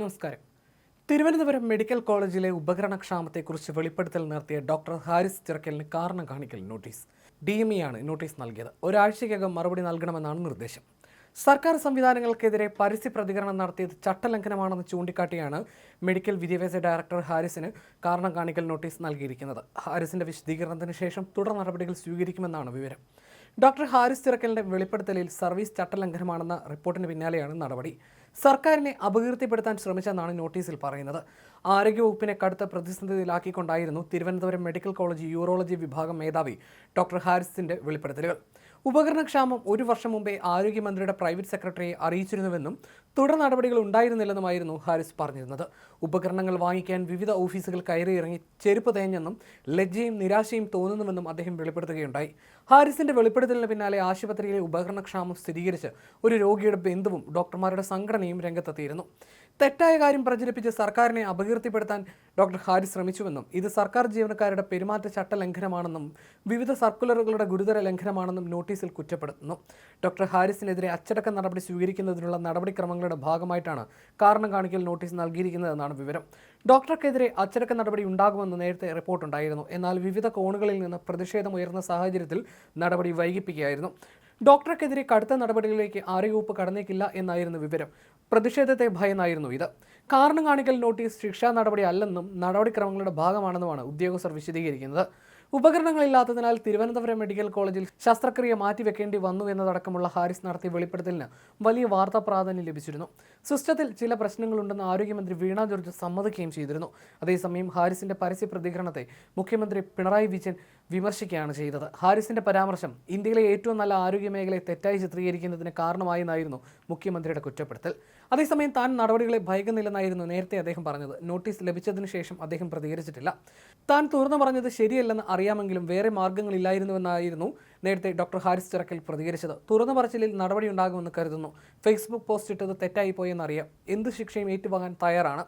നമസ്കാരം. തിരുവനന്തപുരം മെഡിക്കൽ കോളേജിലെ ഉപകരണക്ഷാമത്തെക്കുറിച്ച് വെളിപ്പെടുത്തൽ നടത്തിയ ഡോക്ടർ ഹാരിസ് ചിറക്കലിന് കാരണം കാണിക്കൽ നോട്ടീസ്. ഡി എം ആണ് നോട്ടീസ് നൽകിയത്. ഒരാഴ്ചയ്ക്കകം മറുപടി നൽകണമെന്നാണ് നിർദ്ദേശം. സർക്കാർ സംവിധാനങ്ങൾക്കെതിരെ പരസ്യ പ്രതികരണം നടത്തിയത് ചട്ടലംഘനമാണെന്ന് ചൂണ്ടിക്കാട്ടിയാണ് മെഡിക്കൽ വിദ്യാഭ്യാസ ഡയറക്ടർ ഹാരിസിന് കാരണം കാണിക്കൽ നോട്ടീസ് നൽകിയിരിക്കുന്നത്. ഹാരിസിന്റെ വിശദീകരണത്തിന് ശേഷം തുടർ നടപടികൾ സ്വീകരിക്കുമെന്നാണ് വിവരം. ഡോക്ടർ ഹാരിസ് ചിറക്കലിന്റെ വെളിപ്പെടുത്തലിൽ സർവീസ് ചട്ടലംഘനമാണെന്ന റിപ്പോർട്ടിന് പിന്നാലെയാണ് നടപടി. സർക്കാരിനെ അപകീർത്തിപ്പെടുത്താൻ ശ്രമിച്ചെന്നാണ് നോട്ടീസിൽ പറയുന്നത്. ആരോഗ്യവകുപ്പിനെ കടുത്ത പ്രതിസന്ധിയിലാക്കിക്കൊണ്ടായിരുന്നു തിരുവനന്തപുരം മെഡിക്കൽ കോളേജ് യൂറോളജി വിഭാഗം മേധാവി ഡോക്ടർ ഹാരിസിന്റെ വെളിപ്പെടുത്തലുകൾ. ഉപകരണക്ഷാമം ഒരു വർഷം മുമ്പേ ആരോഗ്യമന്ത്രിയുടെ പ്രൈവറ്റ് സെക്രട്ടറിയെ അറിയിച്ചിരുന്നുവെന്നും തുടർ നടപടികൾ ഉണ്ടായിരുന്നില്ലെന്നുമായിരുന്നു ഹാരിസ് പറഞ്ഞിരുന്നത്. ഉപകരണങ്ങൾ വാങ്ങിക്കാൻ വിവിധ ഓഫീസുകൾ കയറിയിറങ്ങി ചെരുപ്പ് തേഞ്ഞെന്നും ലജ്ജയും നിരാശയും തോന്നുന്നുവെന്നും അദ്ദേഹം വെളിപ്പെടുത്തുകയുണ്ടായി. ഹാരിസിന്റെ വെളിപ്പെടുത്തലിന് പിന്നാലെ ആശുപത്രിയിലെ ഉപകരണക്ഷാമം സ്ഥിരീകരിച്ച് ഒരു രോഗിയുടെ ബന്ധുവും ഡോക്ടർമാരുടെ സംഘടനയും രംഗത്തെത്തിയിരുന്നു. തെറ്റായ കാര്യം പ്രചരിപ്പിച്ച് സർക്കാരിനെ അപകീർത്തിപ്പെടുത്താൻ ഡോക്ടർ ഹാരിസ് ശ്രമിച്ചുവെന്നും ഇത് സർക്കാർ ജീവനക്കാരുടെ പെരുമാറ്റച്ചട്ട ലംഘനമാണെന്നും വിവിധ സർക്കുലറുകളുടെ ഗുരുതര ലംഘനമാണെന്നും നോട്ടീസിൽ കുറ്റപ്പെടുത്തുന്നു. ഡോക്ടർ ഹാരിസിനെതിരെ അച്ചടക്ക നടപടി സ്വീകരിക്കുന്നതിനുള്ള നടപടിക്രമങ്ങളുടെ ഭാഗമായിട്ടാണ് കാരണം കാണിക്കൽ നോട്ടീസ് നൽകിയിരിക്കുന്നതെന്നാണ് വിവരം. ഡോക്ടർക്കെതിരെ അച്ചടക്ക നടപടി ഉണ്ടാകുമെന്ന് നേരത്തെ റിപ്പോർട്ടുണ്ടായിരുന്നു. എന്നാൽ വിവിധ കോണുകളിൽ നിന്ന് പ്രതിഷേധം ഉയർന്ന സാഹചര്യത്തിൽ നടപടി വൈകിപ്പിക്കുകയായിരുന്നു. ഡോക്ടർക്കെതിരെ കടുത്ത നടപടികളിലേക്ക് ആരോഗ്യവകുപ്പ് കടന്നേക്കില്ല എന്നായിരുന്നു വിവരം. പ്രതിഷേധത്തെ ഭയന്നായിരുന്നു ഇത്. കാരണം കാണിക്കൽ നോട്ടീസ് ശിക്ഷാ നടപടി അല്ലെന്നും നടപടിക്രമങ്ങളുടെ ഭാഗമാണെന്നുമാണ് ഉദ്യോഗസ്ഥർ വിശദീകരിക്കുന്നത്. ഉപകരണങ്ങളില്ലാത്തതിനാൽ തിരുവനന്തപുരം മെഡിക്കൽ കോളേജിൽ ശസ്ത്രക്രിയ മാറ്റിവെക്കേണ്ടി വന്നു എന്നതടക്കമുള്ള ഹാരിസ് നടത്തിയ വെളിപ്പെടുത്തലിന് വലിയ വാർത്താ പ്രാധാന്യം ലഭിച്ചിരുന്നു. സിസ്റ്റത്തിൽ ചില പ്രശ്നങ്ങളുണ്ടെന്ന് ആരോഗ്യമന്ത്രി വീണ ജോർജ് സമ്മതിക്കുകയും ചെയ്തിരുന്നു. അതേസമയം ഹാരിസിന്റെ പരസ്യ പ്രതികരണത്തെ മുഖ്യമന്ത്രി പിണറായി വിജയൻ വിമർശിക്കുകയാണ് ചെയ്തത്. ഹാരിസിന്റെ പരാമർശം ഇന്ത്യയിലെ ഏറ്റവും നല്ല ആരോഗ്യ മേഖലയെ തെറ്റായി ചിത്രീകരിക്കുന്നതിന് കാരണമായെന്നായിരുന്നു മുഖ്യമന്ത്രിയുടെ കുറ്റപ്പെടുത്തൽ. അതേസമയം താൻ നടപടികളെ ഭയക്കുന്നില്ലെന്നായിരുന്നു നേരത്തെ അദ്ദേഹം പറഞ്ഞത്. നോട്ടീസ് ലഭിച്ചതിന് ശേഷം അദ്ദേഹം പ്രതികരിച്ചിട്ടില്ല. താൻ തുറന്നു പറഞ്ഞത് ശരിയല്ലെന്ന് അറിയാമെങ്കിലും വേറെ മാർഗങ്ങളില്ലായിരുന്നുവെന്നായിരുന്നു നേരത്തെ ഡോക്ടർ ഹാരിസ് ചിറക്കൽ പ്രതികരിച്ചത്. തുറന്ന പറച്ചിലിൽ നടപടി ഉണ്ടാകുമെന്ന് കരുതുന്നു. ഫേസ്ബുക്ക് പോസ്റ്റ് ഇട്ടത് തെറ്റായി പോയെന്നറിയാം എന്ത് ശിക്ഷയും ഏറ്റുവാങ്ങാൻ തയ്യാറാണ്?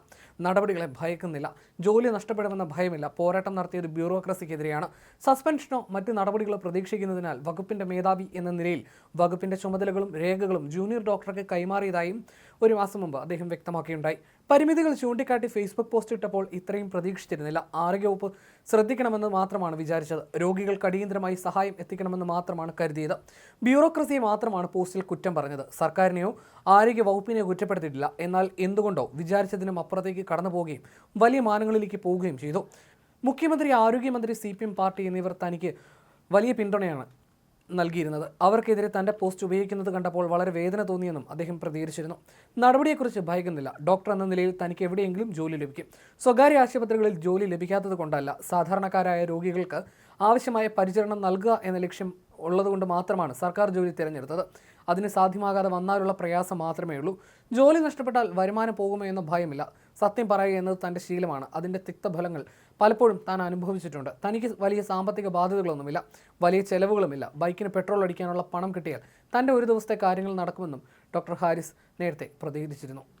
നടപടികളെ ഭയക്കുന്നില്ല. ജോലി നഷ്ടപ്പെടുമെന്ന ഭയമില്ല. പോരാട്ടം നടത്തിയത് ബ്യൂറോക്രസിക്കെതിരെയാണ്. സസ്പെൻഷനോ മറ്റ് നടപടികളോ പ്രതീക്ഷിക്കുന്നതിനാൽ വകുപ്പിന്റെ മേധാവി എന്ന നിലയിൽ വകുപ്പിന്റെ ചുമതലകളും രേഖകളും ജൂനിയർ ഡോക്ടർക്ക് കൈമാറിയതായും ഒരു മാസം മുമ്പ് അദ്ദേഹം വ്യക്തമാക്കിയുണ്ടായി. പരിമിതികൾ ചൂണ്ടിക്കാട്ടി ഫേസ്ബുക്ക് പോസ്റ്റ് ഇട്ടപ്പോൾ ഇത്രയും പ്രതീക്ഷിച്ചിരുന്നില്ല. ആരോഗ്യവകുപ്പ് ശ്രദ്ധിക്കണമെന്ന് മാത്രമാണ് വിചാരിച്ചത്. രോഗികൾക്ക് അടിയന്തരമായി സഹായം എത്തിക്കണമെന്ന് മാത്രമാണ് കരുതിയത്. ബ്യൂറോക്രസിയെ മാത്രമാണ് പോസ്റ്റിൽ കുറ്റം പറഞ്ഞത്. സർക്കാരിനെയോ ആരോഗ്യ വകുപ്പിനെയോ കുറ്റപ്പെടുത്തിയിട്ടില്ല. എന്നാൽ എന്തുകൊണ്ടോ വിചാരിച്ചതിനും അപ്പുറത്തേക്ക് കടന്നു പോവുകയും വലിയ മാനങ്ങളിലേക്ക് പോവുകയും ചെയ്തു. മുഖ്യമന്ത്രി ആരോഗ്യമന്ത്രി സി പി എം പാർട്ടി എന്നിവർ തനിക്ക് വലിയ പിന്തുണയാണ് നൽകിയിരുന്നത്. അവർക്കെതിരെ തന്റെ പോസ്റ്റ് ഉപയോഗിക്കുന്നത് കണ്ടപ്പോൾ വളരെ വേദന തോന്നിയെന്നും അദ്ദേഹം പ്രതികരിച്ചിരുന്നു. നടപടിയെക്കുറിച്ച് ഭയക്കുന്നില്ല. ഡോക്ടർ എന്ന നിലയിൽ തനിക്ക് എവിടെയെങ്കിലും ജോലി ലഭിക്കും. സ്വകാര്യ ആശുപത്രികളിൽ ജോലി ലഭിക്കാത്തത് കൊണ്ടല്ല. സാധാരണക്കാരായ രോഗികൾക്ക് ആവശ്യമായ പരിചരണം നൽകുക എന്ന ലക്ഷ്യം ഉള്ളതുകൊണ്ട് മാത്രമാണ് സർക്കാർ ജോലി തിരഞ്ഞെടുത്തത്. അതിന് സാധ്യമാകാതെ വന്നാലുള്ള പ്രയാസം മാത്രമേ ഉള്ളൂ ജോലി നഷ്ടപ്പെട്ടാൽ വരുമാനം പോകുമോ എന്ന ഭയമില്ല. സത്യം പറയുക എന്നത് തന്റെ ശീലമാണ്. അതിന്റെ തിക്തഫലങ്ങൾ പലപ്പോഴും താൻ അനുഭവിച്ചിട്ടുണ്ട്. തനിക്ക് വലിയ സാമ്പത്തിക ബാധ്യതകളൊന്നുമില്ല വലിയ ചെലവുകളുമില്ല. ബൈക്കിന് പെട്രോൾ അടിക്കാനുള്ള പണം കിട്ടിയാൽ തന്റെ ഒരു ദിവസത്തെ കാര്യങ്ങൾ നടക്കുമെന്നും ഡോക്ടർ ഹാരിസ് നേരത്തെ പ്രതികരിച്ചിരുന്നു